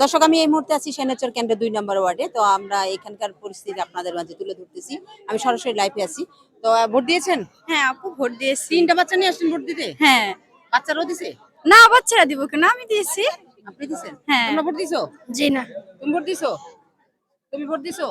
দর্শক আমি এই মুহূর্তে আছি সেনেচর কেন্দ্রের দুই নম্বর ওয়ার্ডে। তো আমরা এখানকার পরিস্থিতি আপনাদের মাঝে তুলে ধরতেছি। আমি সরাসরি লাইফে আছি। তো ভোট দিয়েছেন? হ্যাঁ আপু ভোট দিয়েছি। তিনটা বাচ্চা নিয়ে আসছেন ভোট দিতে? হ্যাঁ। বাচ্চারাও দিছে? না বাচ্চারা দিব কেন? আমি দিয়েছি। আপনি দিছেন? হ্যাঁ। তোমরা ভোট দিছো? জি না। তুমি ভোট দিছো? তুমি ভোট দিছো?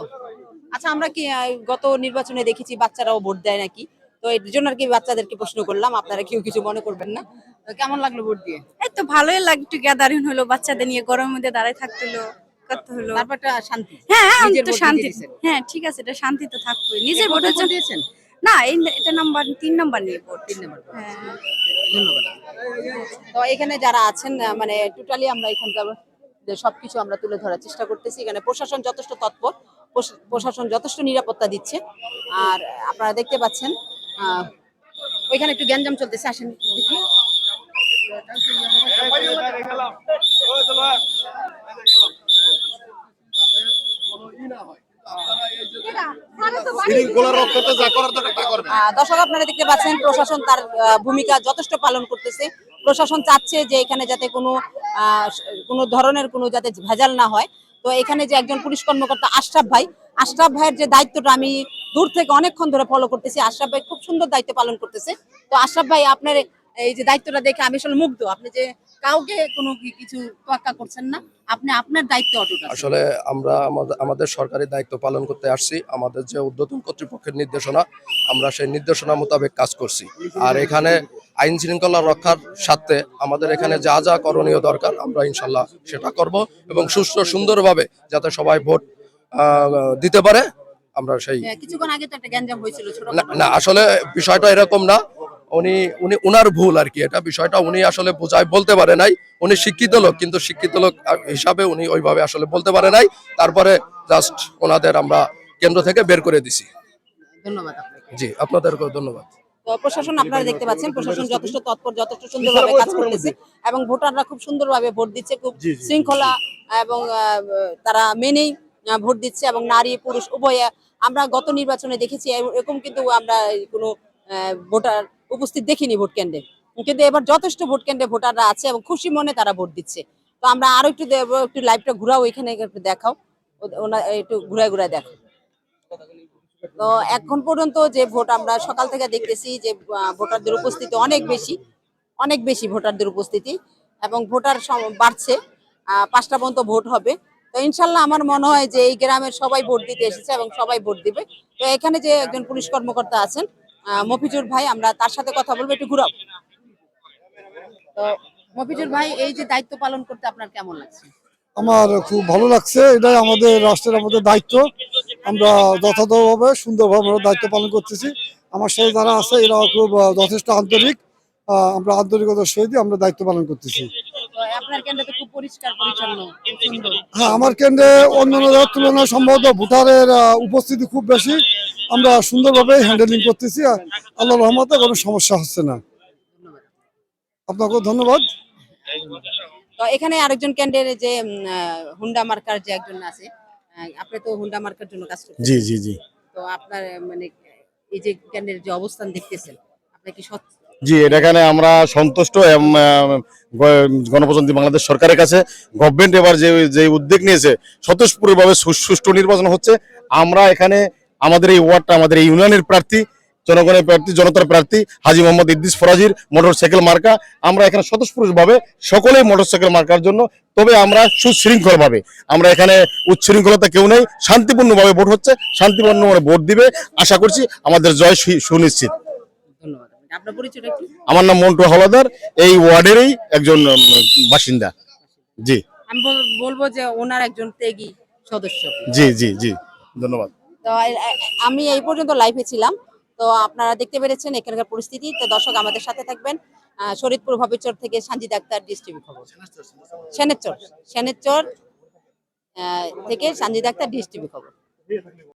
আচ্ছা আমরা কি গত নির্বাচনে দেখেছি বাচ্চারাও ভোট দেয় নাকি? তো এর জন্য আর কি বাচ্চাদেরকে প্রশ্ন করলাম আপনারা কেউ কিছু মনে করবেন না। তো কেমন লাগল ভোট দিয়ে? এই তো ভালোই লাগে একটু গ্যাদারিং হলো বাচ্চাদের নিয়ে গরমের মধ্যে দাঁড়ায় থাকতে হলো করতে হলো। তারপর শান্তি? হ্যাঁ হ্যাঁ তো শান্তি। হ্যাঁ ঠিক আছে এটা শান্তি তো থাকবে নিজের ভোটের ভোট জন্য দিয়েছেন? না এই এটা নাম্বার তিন নাম্বার নিয়ে ভোট। তিন নম্বর হ্যাঁ। ধন্যবাদ। তো এখানে যারা আছেন মানে টোটালি আমরা এখানকার সবকিছু আমরা তুলে ধরার চেষ্টা করতেছি। এখানে প্রশাসন যথেষ্ট তৎপর প্রশাসন যথেষ্ট নিরাপত্তা দিচ্ছে। আর আপনারা দেখতে পাচ্ছেন ওইখানে একটু গ্যাঞ্জাম চলতেছে আসেন দেখি। দর্শক আপনারা দেখতে পাচ্ছেন প্রশাসন তার আহ, ভূমিকা যথেষ্ট পালন করতেছে। প্রশাসন চাচ্ছে যে এখানে যাতে কোনো আহ, কোনো ধরনের কোনো যাতে ভেজাল না হয়। তো এখানে যে একজন পুলিশ কর্মকর্তা আশরাফ ভাই আশরাফ ভাইয়ের যে দায়িত্বটা আমি দূর থেকে অনেকক্ষণ ধরে ফলো করতেছি। আশরাফ ভাই খুব সুন্দর দায়িত্ব পালন করতেছে। তো আশরাফ ভাই, আপনার এই যে দায়িত্বটা দেখে আমি আসলে মুগ্ধ। আপনি যে কাউকে কোনো কিছু তোয়াক্কা করছেন না, আপনি আপনার দায়িত্ব আসলে আমরা আমাদের সরকারি দায়িত্ব পালন করতে আসছি। আমাদের যে উদ্বোধন কর্তৃপক্ষের নির্দেশনা, আমরা সেই নির্দেশনা মোতাবেক কাজ করছি। আর এখানে আইন শৃঙ্খলা রক্ষার স্বার্থে আমাদের এখানে যা যা করণীয় দরকার, আমরা ইনশাল্লাহ সেটা করব এবং সুস্থ সুন্দরভাবে যাতে সবাই ভোট দিতে পারে আমরা সেই হ্যাঁ, কিছুক্ষণ আগে তো একটা গ্যাঞ্জাম হয়েছিল না না আসলে বিষয়টা এরকম না। উনি উনি উনার ভুল আর কি এটা। বিষয়টা উনি আসলে বোঝায় বলতে পারে নাই। উনি শিক্ষিত লোক কিন্তু শিক্ষিত লোক হিসাবে উনি ওইভাবে আসলে বলতে পারে নাই। তারপরে জাস্ট ওনাদের আমরা কেন্দ্র থেকে বের করে দিছি। ধন্যবাদ জি আপনাদেরকেও ধন্যবাদ। প্রশাসন আপনারা দেখতে পাচ্ছেন প্রশাসন যথেষ্ট তৎপর যথেষ্ট সুন্দরভাবে কাজ করতেছে এবং ভোটাররা খুব সুন্দরভাবে ভোট দিচ্ছে খুব শৃঙ্খলা এবং আহ, তারা মেনেই ভোট দিচ্ছে এবং নারী, পুরুষ, উভয়ে আমরা গত নির্বাচনে দেখেছি এরকম কিন্তু আমরা কোনো ভোটার উপস্থিত দেখিনি ভোট কেন্দ্রে। কিন্তু এবার যথেষ্ট ভোট কেন্দ্রে ভোটাররা আছে এবং খুশি মনে তারা ভোট দিচ্ছে। তো আমরা আরও একটু একটু লাইভটা ঘুরাও, এখানে একটু দেখাও। ও- ওনা- একটু ঘুরায় ঘুরায় দেখো। তো এখন পর্যন্ত যে ভোট আমরা সকাল থেকে দেখতেছি যে ভোটারদের উপস্থিতি অনেক বেশি অনেক বেশি ভোটারদের উপস্থিতি এবং ভোটার বাড়ছে। পাঁচটা পর্যন্ত ভোট হবে। তো ইনশাল্লাহ আমার মনে হয় যে এই গ্রামের সবাই ভোট দিতে এসেছে এবং সবাই ভোট দিবে। তো এখানে যে একজন পুলিশ কর্মকর্তা আছেন মফিজুর ভাই, আমরা তার সাথে কথা বলব, একটু ঘুরাও। তো মফিজুর ভাই, এই যে দায়িত্ব পালন করতে আপনার কেমন লাগছে? আমার খুব ভালো লাগছে, এটাই আমাদের রাষ্ট্রের আমাদের দায়িত্ব। আমরা যথাযথভাবে, সুন্দরভাবে আমরা দায়িত্ব পালন করতেছি। আমার সাথে যারা আছে এরা খুব যথেষ্ট আন্তরিক। আমরা আন্তরিকতার সহিত আমরা দায়িত্ব পালন করতেছি। আপনার কেন্দ্রতে খুব পরিষ্কার পরিচ্ছন্ন হ্যাঁ আমার কেন্দ্রে অন্যান্য তুলনায় সম্ভবত ভোটারের উপস্থিতি খুব বেশি। আমরা সুন্দরভাবে হ্যান্ডেলিং করতেছি আর আল্লাহ রহমতে কোনো সমস্যা হচ্ছে না। আপনাকেও ধন্যবাদ। তো এখানে আরেকজন ক্যান্ডের যে হুন্ডা মার্কার যে একজন আছে আপনি তো হুন্ডা মার্কার জন্য কাজ করছেন জি জি জি। তো আপনার মানে এই যে ক্যান্ডের যে অবস্থান দেখতেছেন আপনার কি সৎ জি এখানে আমরা সন্তুষ্ট গণপ্রজাতন্ত্রী বাংলাদেশ সরকারের কাছে গভর্নমেন্ট এবার যে যে উদ্যোগ নিয়েছে, স্বতঃস্ফূর্তভাবে সুষ্ঠু নির্বাচন হচ্ছে। আমরা এখানে আমাদের এই ওয়ার্ডটা, আমাদের এই ইউনিয়নের প্রার্থী, জনগণের প্রার্থী, জনতার প্রার্থী, হাজি মোহাম্মদ ইদ্দিস ফরাজির মোটরসাইকেল মার্কা আমরা এখানে স্বতঃস্ফূর্তভাবে সকলেই মোটরসাইকেল মার্কার জন্য, তবে আমরা সুশৃঙ্খলভাবে, আমরা এখানে উচ্ছৃঙ্খলতা কেউ নেই, শান্তিপূর্ণভাবে ভোট হচ্ছে, শান্তিপূর্ণভাবে ভোট দিবে। আশা করছি আমাদের জয় সুনিশ্চিত। ধন্যবাদ। আপনার পরিচয়টা একটু? আমার নাম মন্টু হলদার এই ওয়ার্ডেরই একজন বাসিন্দা। জি। আমি বলব যে ওনার একজন ত্যাগী সদস্য। জি জি জি। ধন্যবাদ। তো আমি এই পর্যন্ত লাইভে ছিলাম। তো আপনারা দেখতে পেরেছেন এখানকার পরিস্থিতি। তো দর্শক আমাদের সাথে থাকবেন। শরীদপুর ভবিচর থেকে সানজিদ আক্তার ডিস্ট্রিবি খবর। সেনেচর সেনেচর আহ, থেকে সানজিদ আক্তার ডিস্ট্রিবি খবর।